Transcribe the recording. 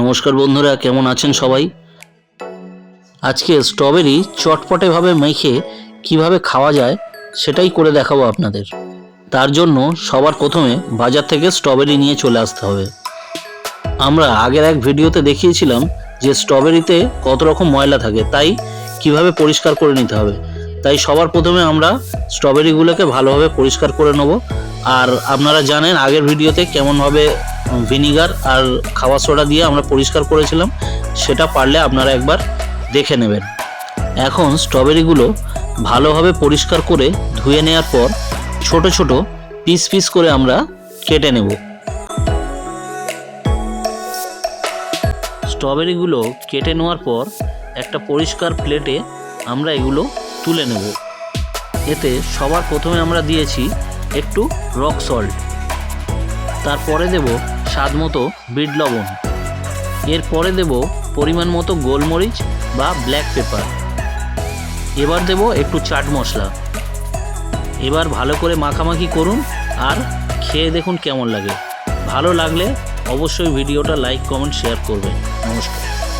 নমস্কার বন্ধুরা, কেমন আছেন সবাই? আজকে স্ট্রবেরি চটপটেভাবে মেখে কীভাবে খাওয়া যায় সেটাই করে দেখাবো আপনাদের। তার জন্য সবার প্রথমে বাজার থেকে স্ট্রবেরি নিয়ে চলে আসতে হবে। আমরা আগের এক ভিডিওতে দেখিয়েছিলাম যে স্ট্রবেরিতে কত রকম ময়লা থাকে, তাই কীভাবে পরিষ্কার করে নিতে হবে। তাই সবার প্রথমে আমরা স্ট্রবেরিগুলোকে ভালোভাবে পরিষ্কার করে নেব। আর আপনারা জানেন, আগের ভিডিওতে কেমনভাবে ভিনিগার আর খাওয়া সোডা দিয়ে আমরা পরিষ্কার করেছিলাম। সেটা পারলে আপনারা একবার দেখে নেবেন। এখন স্ট্রবেরিগুলো ভালোভাবে পরিষ্কার করে ধুয়ে নেওয়ার পর ছোট ছোট পিস পিস করে আমরা কেটে নেব। স্ট্রবেরিগুলো কেটে নেওয়ার পর একটা পরিষ্কার প্লেটে আমরা এগুলো তুলে নেব। এতে সবার প্রথমে আমরা দিয়েছি একটু রক সল্ট। তারপরে দেব স্বাদ মতো বিট লবণ। এরপরে দেব পরিমাণ মতো গোলমরিচ বা ব্ল্যাক পেপার। এবার দেব একটু চাট মশলা। এবার ভালো করে মাখামাখি করুন আর খেয়ে দেখুন কেমন লাগে। ভালো লাগলে অবশ্যই ভিডিওটা লাইক, কমেন্ট, শেয়ার করবেন। নমস্কার।